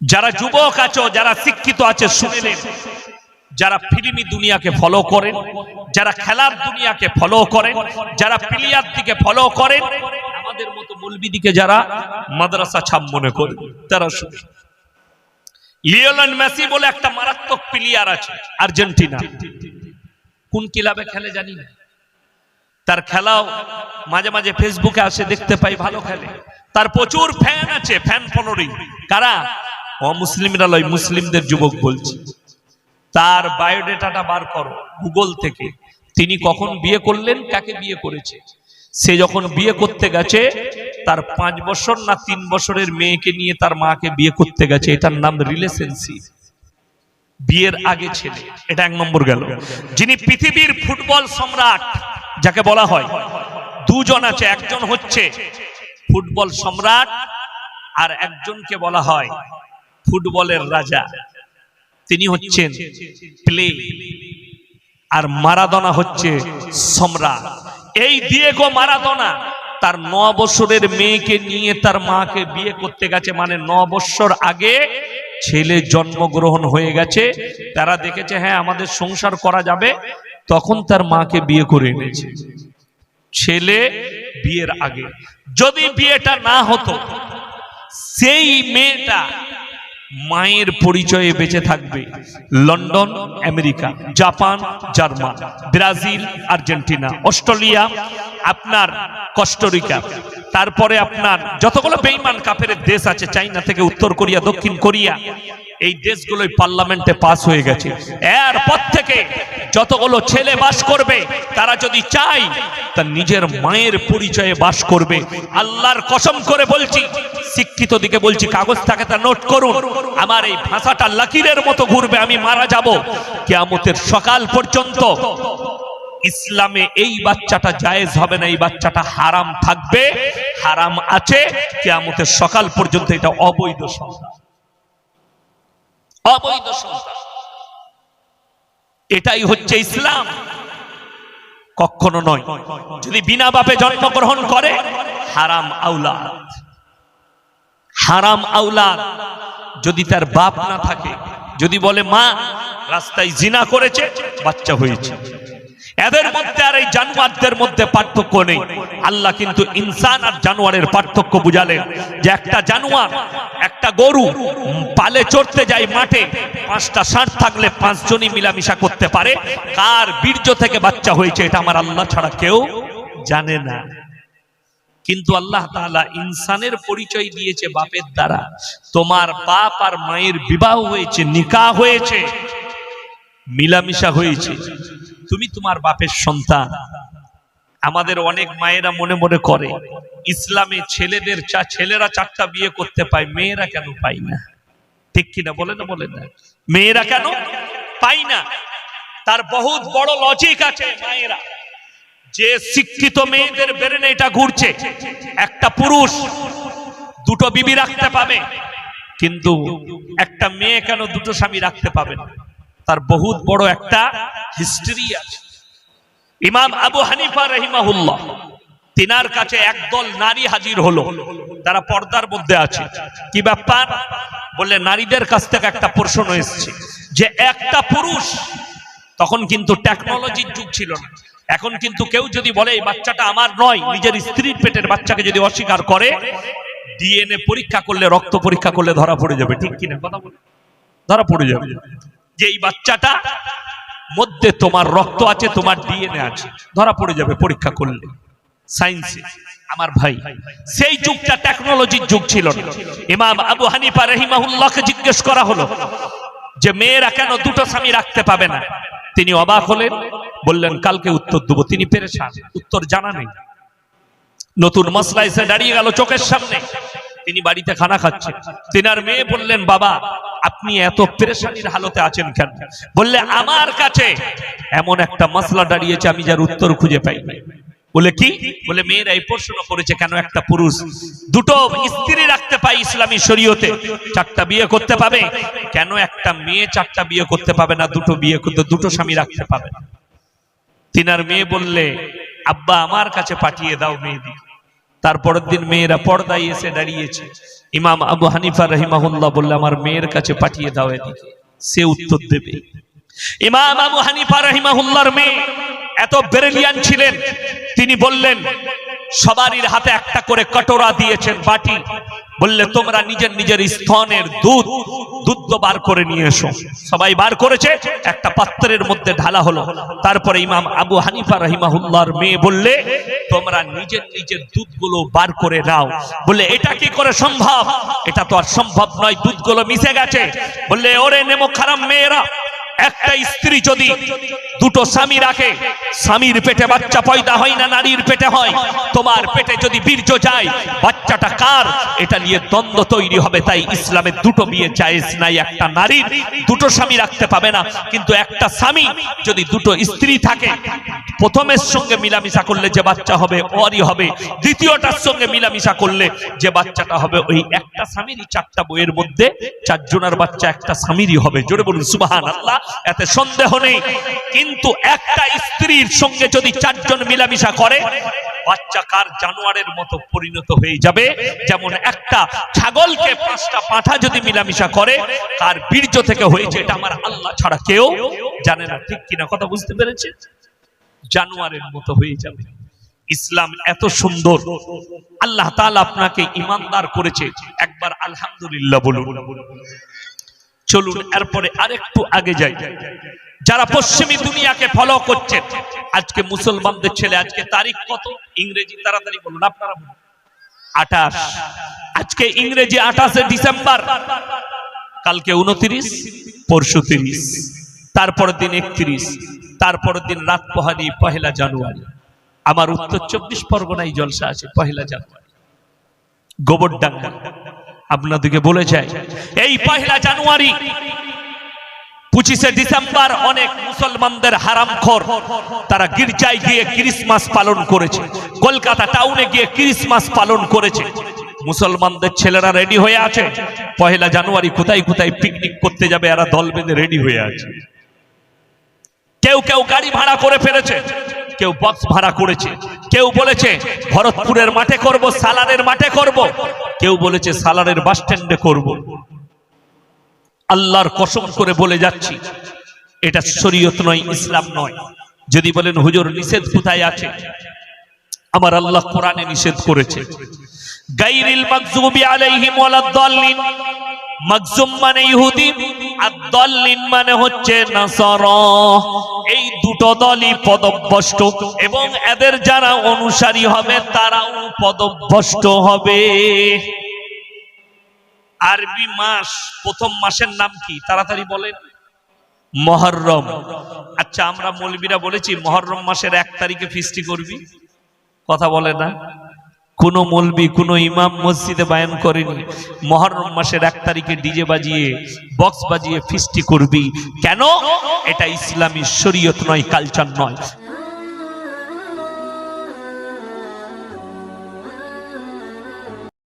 যারা যুবক আছো, যারা শিক্ষিত আছে শুনে নেন যারা ফিল্মি দুনিয়াকে ফলো করেন, যারা খেলার দুনিয়াকে ফলো করেন, যারা প্লেয়ার দিকে ফলো করেন, আমাদের মতো মৌলবিদিকে যারা মাদ্রাসা ছাপ মনে করেন তারা শুনে। লিওলান মেসি বলে একটা মারাত্মক প্লেয়ার আছে, আর্জেন্টিনা। কোন ক্লাবে খেলে জানি না। তার খেলাও মাঝে মাঝে ফেসবুকে আসে, দেখতে পাই, ভালো খেলে। তার প্রচুর ফ্যান আছে ফ্যান ফলোরিং কারা? অমুসলিমরা লয় মুসলিমদের যুবক বলছি, তার বায়োডেটাটা বার করো গুগল থেকে। তিনি কখন বিয়ে করলেন, কাকে বিয়ে করেছে? সে যখন বিয়ে করতে গেছে, তার পাঁচ বছর না তিন বছরের মেয়েকে নিয়ে তার মাকে বিয়ে করতে গেছে, এটার নাম রিলেশনশিপ। বিয়ের আগে ছেলে, এটা এক নম্বর গেল। যিনি পৃথিবীর ফুটবল সম্রাট, যাকে বলা হয়, দুজন আছে, একজন হচ্ছে ফুটবল সম্রাট আর একজনকে বলা হয় ফুটবলের রাজা। তিনি হচ্ছেন প্লে আর মারাদোনা হচ্ছে সম্রাট। এই দিয়েগো মারাদোনা তার ন বছরের মেয়েকে নিয়ে তার মাকে বিয়ে করতে গেছে। মানে ন বছর আগে ছেলে জন্মগ্রহণ হয়ে গেছে। তারা দেখেছে হ্যাঁ আমাদের সংসার করা যাবে। তখন তার মাকে বিয়ে করে এনেছে। ছেলে বিয়ের আগে। যদি বিয়েটা না হতো, সেই মেয়েটা মায়ের পরিচয়ে বেঁচে থাকবে। London, America, Japan, German, Brazil, Argentina, Australia, আপনার কস্টোরিকা। তারপরে আপনার যতগুলো বেইমান কাপের দেশ আছে, চাইনা থেকে উত্তর কোরিয়া, দক্ষিণ কোরিয়া এই দেশগুলোই পার্লামেন্টে পাস হয়ে গেছে। এরপর থেকে যতগুলো ছেলে বাস করবে, তারা যদি চায় তার নিজের মায়ের পরিচয়ে বাস করবে। আল্লাহর কসম করে বলছি, শিক্ষিত দিকে বলছি, কাগজ থাকে তা নোট করুন। আমার এই ভাষাটা লাকিরের মতো ঘুরবে, আমি মারা যাব। কেয়ামতের সকাল পর্যন্ত ইসলামে এই বাচ্চাটা জায়েজ হবে না, এই বাচ্চাটা হারাম থাকবে, হারাম আছে। কেয়ামতের সকাল পর্যন্ত এটা অবৈধ সন্তান অবৈধ সন্তান এটাই হচ্ছে ইসলাম। কখনো নয়, যদি বিনা বাপে জন্মগ্রহণ করে, হারাম আউলাদ হারাম আউলাদ যদি তার বাপ না থাকে, যদি বলে মা, রাস্তায় জিনা করেছে, বাচ্চা হয়েছে। এদের মধ্যে আর এই জানোয়ারদের মধ্যে পার্থক্য নেই। আল্লাহ কিন্তু ইনসান আর জানোয়ারের পার্থক্য বুঝালেন যে একটা জানোয়ার, একটা গরু, পালে চড়তে যায় মাঠে, পাঁচটা ষাঁড় থাকলে পাঁচজনই মিলামিশা করতে পারে। কার বীর্য থেকে বাচ্চা হয়েছে এটা আমার আল্লাহ ছাড়া কেউ জানে না। কিন্তু আল্লাহ তাআলা ইনসানের পরিচয় দিয়েছে বাপের দ্বারা। তোমার বাপ আর মায়ের বিবাহ হয়েছে, নিকাহ হয়েছে, মিলামিশা হয়েছে। তুমি তোমার বাপের সন্তান। আমাদের অনেক মায়েরা মনে মনে করে, ইসলামে ছেলেদের চা, ছেলেরা চারটা বিয়ে করতে পায়, মেয়েরা কেন পায় না? ঠিক কিনা? বলে না বলে না। মেয়েরা কেন পাই না? তার বহুত বড় লজিক আছে মায়েরা। যে শিক্ষিত মেয়েদের বেরেনে এটা ঘুরছে, একটা পুরুষ দুটো বিবি রাখতে পাবে, কিন্তু একটা মেয়ে কেন দুটো স্বামী রাখতে পাবে না? তার বহুত বড় একটা হিস্ট্রি আছে। ইমাম আবু হানিফা রহিমাহুল্লাহ, তিনার কাছে একদল নারী হাজির হলো। তারা পর্দার মধ্যে আছে। কি ব্যাপার? বললে, নারীদের কাছ থেকে একটা প্রশ্ন এসেছে যে, একটা পুরুষ তখন কিন্তু টেকনোলজির যুগ ছিল না। এখন কিন্তু কেউ যদি বলে, এই বাচ্চাটা আমার নয়, নিজের স্ত্রীর পেটের বাচ্চাকে যদি অস্বীকার করে ডিএনএ পরীক্ষা করলে, রক্ত পরীক্ষা করলে ধরা পড়ে যাবে। ঠিক কিনা? কথা বলে ধরা পড়ে যাবে। যে এই বাচ্চাটা মধ্যে তোমার রক্ত আছে, তোমার ডিএনএ আছে, ধরা পড়ে যাবে পরীক্ষা করলে। সায়েন্সে, আমার ভাই, সেই যুগটা টেকনোলজির যুগ ছিল না। ইমাম আবু হানিফা রহিমাহুল্লাহকে জিজ্ঞেস করা হলো যে, মেয়েরা কেন দুটো স্বামী রাখতে পাবে না? তিনি অবাক হলেন, বললেন, কালকে উত্তর দেবো। তিনি পেরেছেন উত্তর জানা নেই। নতুন মশলা এসে দাঁড়িয়ে গেল চোখের সামনে। তিনি বাড়িতে খানা খাচ্ছেন। তিনার মেয়ে বললেন, বাবা আপনি এত পেরেশানির হালতে আছেন কেন? বললে, আমার কাছে এমন একটা মশলা দাঁড়িয়েছে, আমি যার উত্তর খুঁজে পাই বলে কি? বলে, মেয়েরা এই প্রশ্ন করেছে কেন একটা পুরুষ দুটো স্ত্রী রাখতে পায় ইসলামী শরীয়তে, চারটা বিয়ে করতে পাবে? কেন একটা মেয়ে চারটা বিয়ে করতে পাবে না, দুটো বিয়ে করতে, দুটো স্বামী রাখতে পাবে? না তিনার মেয়ে বললে, আব্বা, আমার কাছে পাঠিয়ে দাও মেয়েদি তারপরের দিন মেয়েরা পর্দায় এসে দাঁড়িয়েছে। ইমাম আবু হানিফা রহিমাহুল্লাহ বললে, আমার মেয়ের কাছে পাঠিয়ে দাও এদিকে। সে উত্তর দেবে। ইমাম আবু হানিফা রহিমাহুল্লাহর মেয়ে এত বেরেলিয়ান ছিলেন, তিনি বললেন, সবারই হাতে একটা করে কটোরা দিয়েছেন বাটি। বললে, তোমরা নিজের নিজের স্তনের দুধ দুধ বার করে নিয়ে এসো। সবাই বার করেছে, একটা পাত্রের মধ্যে ঢালা হলো। তারপরে ইমাম আবু হানিফা রহিমাহুল্লাহর মেয়ে বললে, তোমরা নিজের নিজের দুধগুলো বার করে নাও। বললে, এটা কি করে সম্ভব? এটা তো আর সম্ভব নয়, দুধগুলো মিশে গেছে। বললে, ওরে নেমো খারাপ মেয়েরা একটা স্ত্রী যদি দুটো স্বামী রাখে, স্বামীর পেটে বাচ্চা পয়দা হয় না নারীর পেটে হয়? তোমার পেটে যদি বীর্য যায়, বাচ্চাটা কার? এটা নিয়ে দ্বন্দ্ব তৈরি হবে, তাই ইসলামের দুটো বিয়ে জায়েজ নাই। একটা নারীর দুটো স্বামী রাখতে পাবে না, কিন্তু একটা স্বামী যদি দুটো স্ত্রী থাকে, প্রথমের সঙ্গে মিলামিশা করলে যে বাচ্চা হবে, ওরই হবে। দ্বিতীয়টার সঙ্গে মিলামিশা করলে যে বাচ্চাটা হবে, ওই একটা স্বামীরই চারটা বইয়ের মধ্যে চারজনের বাচ্চা একটা স্বামীরই হবে। জোরে বলুন সুবাহান আল্লাহ এতে সন্দেহ নেই। কিন্তু একটা স্ত্রীর সঙ্গে যদি চারজন মিলামিশা করে, বাচ্চা কার জানোয়ারের মতো পরিণত হয়ে যাবে? যেমন একটা ছাগলকে পাঁচটা পাঁঠা যদি মিলামিশা করে, কার বীর্য থেকে হয়েছে এটা আমার আল্লাহ ছাড়া কেউ জানে না। ঠিক কিনা কথা বুঝতে পেরেছে জানোয়ারের মতো হয়ে যাবে। ইসলাম এত সুন্দর। আল্লাহ তাআলা আপনাকে ইমানদার করেছে। একবার আলহামদুলিল্লাহ বলুন। চলুন, এরপরে আরেকটু আগে যাই। যারা পশ্চিমী দুনিয়াকে ফলো করছেন আজকে মুসলমানদের ছেলে, আজকে তারিখ কত? ইংরেজি তাড়াতাড়ি বলুন, আপনারা বলুন। আঠাশ। আজকে ইংরেজি আঠাশে ডিসেম্বর, কালকে উনত্রিশ পরশু তিরিশ, তারপরের দিন একত্রিশ, তারপরের দিন রাত পোহারি, পহেলা জানুয়ারি। আমার উত্তর চব্বিশ পরগনায় জলসা আছে, পহেলা জানুয়ারি। গোবর গোবরডাঙ্গা। আপনাদেরকে বলে যায়, এই পহেলা জানুয়ারি পঁচিশে ডিসেম্বর অনেক মুসলমানদের হারামখোর, তারা গির্জায় গিয়ে ক্রিসমাস পালন করেছে, কলকাতা টাউনে গিয়ে ক্রিসমাস পালন করেছে। মুসলমানদের ছেলেরা রেডি হয়ে আছে পহেলা জানুয়ারি কোথায় কোথায় পিকনিক করতে যাবে, এরা দল বেঁধে রেডি হয়ে আছে। কেউ কেউ গাড়ি ভাড়া করে ফেলেছে কেউ বক্স ভাড়া করেছে। কেউ বলেছে, ভরতপুরের মাঠে করব, সালারের মাঠে করব। কেউ বলেছে, সালারের বাস স্ট্যান্ডে করব। আল্লাহর কসম করে বলে যাচ্ছি, এটা শরীয়ত নয়, ইসলাম নয়। যদি বলেন, হুজুর, নিষেধ কোথায় আছে? আমার আল্লাহ কোরআনে নিষেধ করেছে। গাইরিল মাগজুবি আলাইহিম ওয়ালাদ-দাল্লিন মাগজুম মানে ইহুদি, আর দল্লিন মানে হচ্ছে নাসারা। এই দুটো দলই পদভ্রষ্ট, এবং এদের যারা অনুসারী হবে, তারাও পদভ্রষ্ট হবে। আরবি মাস, প্রথম মাসের নাম কি? তাড়াতাড়ি বলেন। মহরম। আচ্ছা আমরা মৌলবীরা বলেছি, মহরম মাসের এক তারিখে ফিস্টি করবি। কথা বলে না। কোন মলবি, কোনো ইমাম মসজিদে বায়ান করেনি। মহরম মাসের এক তারিখে ডিজে বাজিয়ে, বক্স বাজিয়ে ফিস্টি করবি। কেন? এটা ইসলামী শরীয়ত নয়, কালচার নয়।